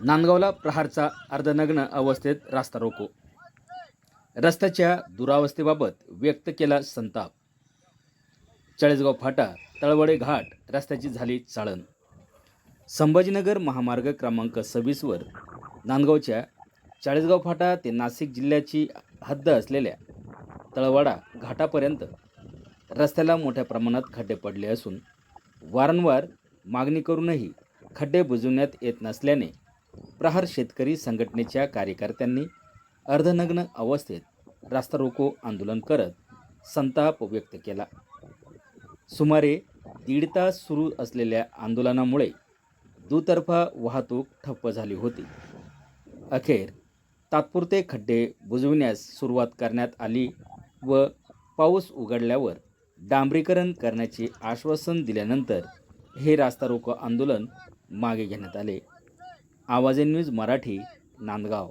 नांदगावला प्रहारचा अर्धनग्न अवस्थेत रास्ता रोको. रस्त्याच्या दुरावस्थेबाबत व्यक्त केला संताप. चाळीसगाव फाटा तळवडे घाट रस्त्याची झाली चाळण. संभाजीनगर महामार्ग क्रमांक सव्वीसवर नांदगावच्या चाळीसगाव फाटा ते नाशिक जिल्ह्याची हद्द असलेल्या तळवाडा घाटापर्यंत रस्त्याला मोठ्या प्रमाणात खड्डे पडले असून वारंवार मागणी करूनही खड्डे बुजवण्यात येत नसल्याने प्रहार शेतकरी संघटनेच्या कार्यकर्त्यांनी अर्धनग्न अवस्थेत रास्ता रोको आंदोलन करत संताप व्यक्त केला. सुमारे दीड तास सुरू असलेल्या आंदोलनामुळे दुतर्फा वाहतूक ठप्प झाली होती. अखेर तात्पुरते खड्डे बुजविण्यास सुरुवात करण्यात आली व पाऊस उघडल्यावर डांबरीकरण करण्याचे आश्वासन दिल्यानंतर हे रास्ता रोको आंदोलन मागे घेण्यात आले. आवाजे न्यूज मराठी नांदगाव.